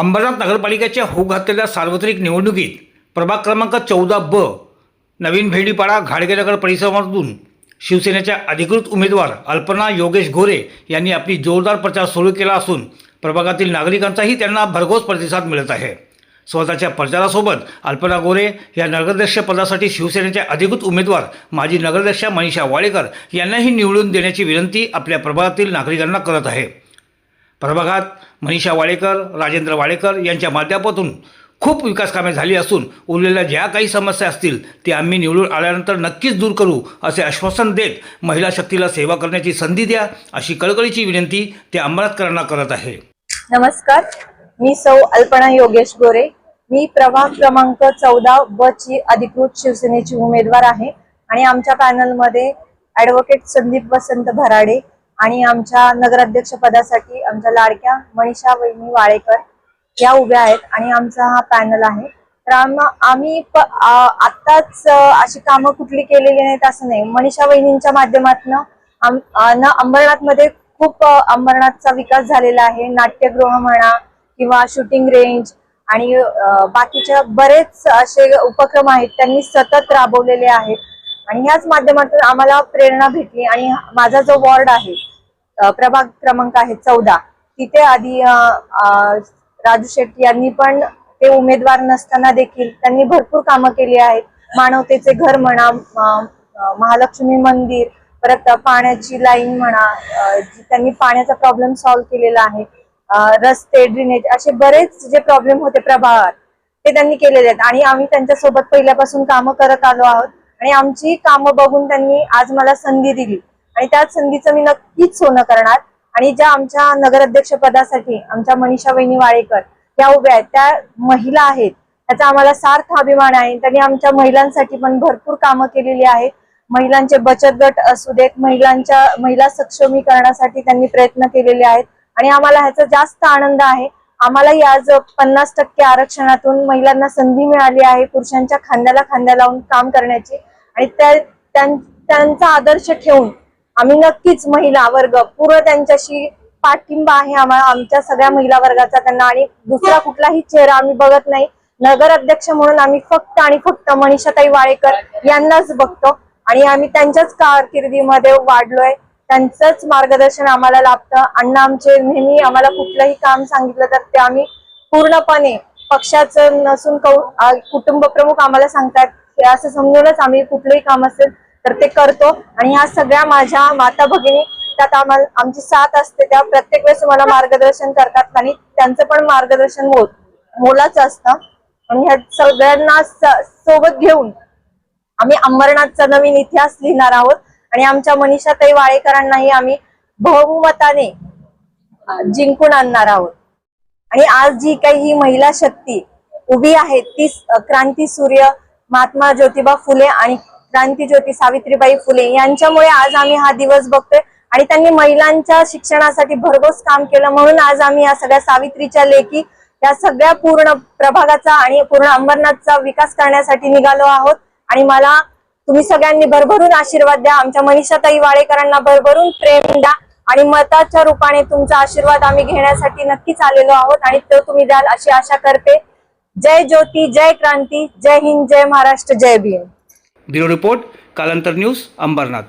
अंबरनाथ नगरपालिकेच्या होऊ घातलेल्या सार्वत्रिक निवडणुकीत प्रभाग क्रमांक चौदा ब नवीन भेंडीपाडा घाडगेनगर परिसरातून शिवसेनेच्या अधिकृत उमेदवार अल्पना योगेश गोरे यांनी आपली जोरदार प्रचार सुरू केला असून प्रभागातील नागरिकांचाही त्यांना भरघोस प्रतिसाद मिळत आहे. स्वतःच्या प्रचारासोबत अल्पना गोरे या नगराध्यक्षपदासाठी शिवसेनेच्या अधिकृत उमेदवार माजी नगराध्यक्षा मनीषा वाळेकर यांनाही निवडून देण्याची विनंती आपल्या प्रभागातील नागरिकांना करत आहे. प्रभागात मनीषा वाडेकर राजेंद्र वाडेकर यांच्या माध्यमातून खूप विकास कामे झाली असून उरलेल्या ज्या काही समस्या असतील ते आम्ही निवडून आल्यानंतर नक्कीच दूर करू असे आश्वासन देत महिला शक्तीला सेवा करण्याची संधी द्या अशी कळकळीची विनंती ते अंबरनाथकरांना करत आहे. नमस्कार. मी सौ अल्पना योगेश गोरे. मी प्रभाग क्रमांक चौदा ब ची अधिकृत शिवसेनेची उमेदवार आहे आणि आमच्या पॅनलमध्ये ॲडव्होकेट संदीप वसंत भराडे आणि आमच्या नगराध्यक्ष पदासाठी आमच्या लाडक्या मनीषा वहिनी वाळेकर या उभ्या आहेत आणि आमचा हा पॅनल आहे. तर आम्ही आत्ताच अशी कामं कुठली केलेली नाहीत असं नाही. मनीषा वहिनींच्या माध्यमातून अंबरनाथमध्ये खूप अंबरनाथचा विकास झालेला आहे. नाट्यगृह म्हणा किंवा शूटिंग रेंज आणि बाकीच्या बरेच असे उपक्रम आहेत त्यांनी सतत राबवलेले आहेत. आणि ह्याच माध्यमातून आम्हाला प्रेरणा भेटली आणि माझा जो वॉर्ड आहे प्रभाग क्रमांक आहे चौदा. तिथे आधी राजू शेट्टी यांनी पण ते उमेदवार नसताना देखील त्यांनी भरपूर कामं केली आहेत. मानवतेचे घर म्हणा महालक्ष्मी मंदिर परत पाण्याची लाईन म्हणा त्यांनी पाण्याचा प्रॉब्लेम सॉल्व्ह केलेला आहे रस्ते ड्रेनेज असे बरेच जे प्रॉब्लेम होते प्रभागात ते त्यांनी केलेले आहेत. आणि आम्ही त्यांच्यासोबत पहिल्यापासून कामं करत आलो आहोत. आणि आमची कामं बघून त्यांनी आज मला संधी दिली. आणि त्याच संधीचं मी नक्कीच सोनं करणार. आणि ज्या आमच्या नगराध्यक्ष पदासाठी आमच्या मनीषा वहिनी वाळेकर त्या उभ्या आहेत त्या महिला आहेत त्याचा आम्हाला सार्थ अभिमान आहे. त्यांनी आमच्या महिलांसाठी पण भरपूर कामं केलेली आहेत. महिलांचे बचत गट असू देत महिलांच्या महिला सक्षमीकरणासाठी त्यांनी प्रयत्न केलेले आहेत. आणि आम्हाला ह्याचा जास्त आनंद आहे. आम्हालाही आज पन्नास टक्के आरक्षणातून महिलांना संधी मिळाली आहे पुरुषांच्या खांद्याला खांद्या लावून काम करण्याची. आणि त्या त्यांचा आदर्श ठेवून आम्ही नक्कीच महिला वर्ग पूर्ण त्यांच्याशी पाठिंबा आहे आम्हाला आमच्या सगळ्या महिला वर्गाचा त्यांना. आणि दुसरा कुठलाही चेहरा आम्ही बघत नाही. नगर अध्यक्ष म्हणून आम्ही फक्त आणि फक्त मनीषाताई वाळेकर यांनाच बघतो. आणि आम्ही त्यांच्याच कारकिर्दीमध्ये वाढलोय. त्यांचंच मार्गदर्शन आम्हाला लाभतं. अण्णा आमचे नेहमी आम्हाला कुठलंही काम सांगितलं तर ते आम्ही पूर्णपणे पक्षाचं नसून कौ- कुटुंब प्रमुख आम्हाला सांगतात असं समजूनच आम्ही कुठलंही काम असेल तर ते करतो. आणि ह्या सगळ्या माझ्या माता भगिनी त्यात आम्हाला आमची साथ असते. त्या प्रत्येक वेळेस मला मार्गदर्शन करतात. आणि त्यांचं पण मार्गदर्शन हो, मोल मोलाचं असतं. आणि ह्या सगळ्यांना सोबत घेऊन आम्ही अंबरनाथचा नवीन इतिहास लिहिणार आहोत. आणि आमच्या मनीषाताई वाळेकरांनाही आम्ही बहुमताने जिंकून आणणार आहोत. आणि आज जी काही ही महिला शक्ती उभी आहे ती क्रांती सूर्य महात्मा ज्योतिबा फुले आणि क्रांती ज्योती सावित्रीबाई फुले यांच्यामुळे आज आम्ही हा दिवस बघतोय. आणि त्यांनी महिलांच्या शिक्षणासाठी भरघोस काम केलं. म्हणून आज आम्ही या सगळ्या सावित्रीच्या लेखी या सगळ्या पूर्ण प्रभागाचा आणि पूर्ण अंबरनाथचा विकास करण्यासाठी निघालो आहोत. आणि मला तुम्ही सगळ्यांनी भरभरून आशीर्वाद द्या. आमच्या मनीषाताई वाळेकरांना भरभरून प्रेम द्या. आणि मताच्या रूपाने तुमचा आशीर्वाद आम्ही घेण्यासाठी नक्कीच आलेलो आहोत. आणि तो तुम्ही द्याल अशी आशा करते. जय ज्योती जय क्रांती. जय हिंद जय महाराष्ट्र जय Bhim. Bureau report Kalantar news Ambernath.